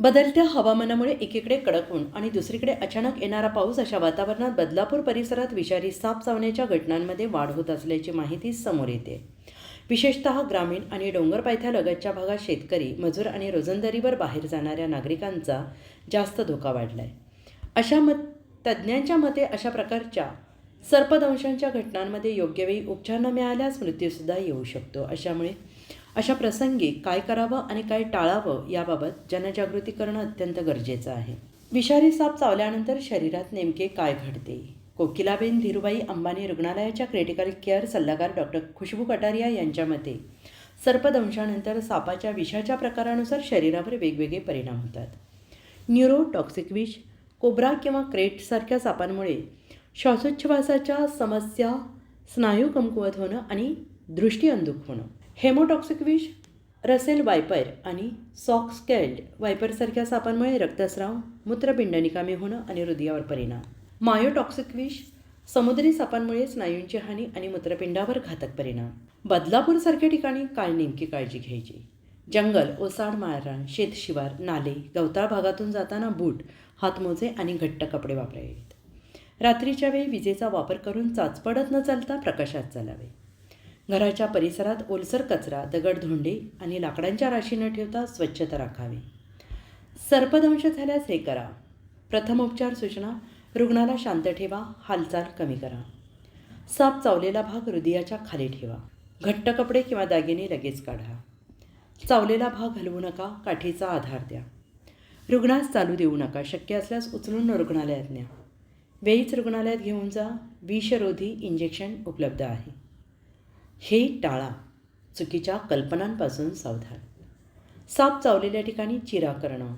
बदलत्या हवामानामुळे एकीकडे कडक ऊन आणि दुसरीकडे अचानक येणारा पाऊस अशा वातावरणात बदलापूर परिसरात विषारी साप चावण्याच्या घटनांमध्ये वाढ होत असल्याची माहिती समोर येते. विशेषतः ग्रामीण आणि डोंगर पायथ्यालगतच्या भागात शेतकरी मजूर आणि रोजंदारीवर बाहेर जाणाऱ्या नागरिकांचा जास्त धोका वाढला आहे अशा मत तज्ज्ञांच्या मते अशा प्रकारच्या सर्पदंशांच्या घटनांमध्ये योग्यवेळी उपचार न मिळाल्यास मृत्यूसुद्धा येऊ शकतो. अशामुळे अशा प्रसंगी काय करावं आणि काय टाळावं याबाबत जनजागृती करणं अत्यंत गरजेचं आहे. विषारी साप चावल्यानंतर शरीरात नेमके काय घडते? कोकिलाबेन धीरुबाई अंबानी रुग्णालयाच्या क्रिटिकल केअर सल्लागार डॉक्टर खुशबू कटारिया यांच्या मते सर्पदंशानंतर सापाच्या विषाच्या प्रकारानुसार शरीरावर वेगवेगळे परिणाम होतात. न्यूरो टॉक्सिक विष कोब्रा किंवा क्रेटसारख्या सापांमुळे श्वासोच्छवासाच्या समस्या स्नायू कमकुवत होणं आणि दृष्टी अंधुक होणं. हेमोटॉक्सिक विष रसेल वायपर आणि सॉक्सकेल्ड वायपरसारख्या सापांमुळे रक्तस्राव मूत्रपिंड निकामी होणं आणि हृदयावर परिणाम. मायोटॉक्सिक विष समुद्री सापांमुळे स्नायूंची हानी आणि मूत्रपिंडावर घातक परिणाम. बदलापूरसारख्या ठिकाणी काय नेमकी काळजी घ्यायची. जंगल ओसाड माळरान शेतशिवार नाले गवताळ भागातून जाताना बूट हातमोजे आणि घट्ट कपडे वापरावेत रात्रीच्या वेळी विजेचा वापर करून चाचपडत न चालता प्रकाशात चालावे. घराच्या परिसरात ओलसर कचरा दगडधोंडे आणि लाकडांच्या राशी न ठेवता स्वच्छता राखावी. सर्पदंश झाल्यास हे करा. प्रथमोपचार सूचना रुग्णाला शांत ठेवा हालचाल कमी करा. साप चावलेला भाग हृदयाच्या खाली ठेवा. घट्ट कपडे किंवा दागिने लगेच काढा. चावलेला भाग हलवू नका काठीचा आधार द्या. रुग्णास चालू देऊ नका शक्य असल्यास उचलून रुग्णालयात न्या. वेळीच रुग्णालयात घेऊन जा. विषरोधी इंजेक्शन उपलब्ध आहे. हे टाळा चुकीच्या कल्पनांपासून सावधान. साप चावलेल्या ठिकाणी चिरा करणं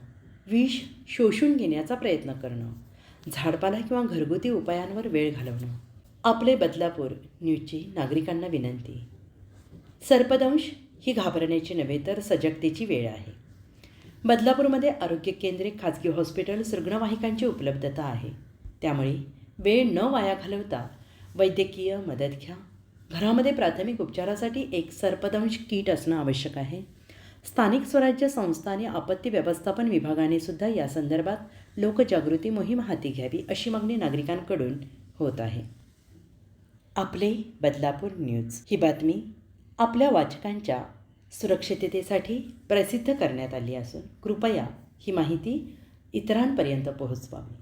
विष शोषून घेण्याचा प्रयत्न करणं झाडपाला किंवा घरगुती उपायांवर वेळ घालवणं आपले बदलापूर न्यूजची नागरिकांना विनंती. सर्पदंश ही घाबरण्याची नव्हे तर सजगतेची वेळ आहे. बदलापूरमध्ये आरोग्य केंद्रे खाजगी हॉस्पिटल्स रुग्णवाहिकांची उपलब्धता आहे. त्यामुळे वेळ न वाया घालवता वैद्यकीय मदत घ्या. घरामध्ये प्राथमिक उपचारासाठी एक सर्पदंश किट असणं आवश्यक आहे. स्थानिक स्वराज्य संस्था आणि आपत्ती व्यवस्थापन विभागाने सुद्धा या संदर्भात लोकजागृती मोहीम हाती घ्यावी अशी मागणी नागरिकांकडून होत आहे. आपले बदलापूर न्यूज. ही बातमी आपल्या वाचकांच्या सुरक्षिततेसाठी प्रसिद्ध करण्यात आली असून कृपया ही माहिती इतरांपर्यंत पोहोचवावी.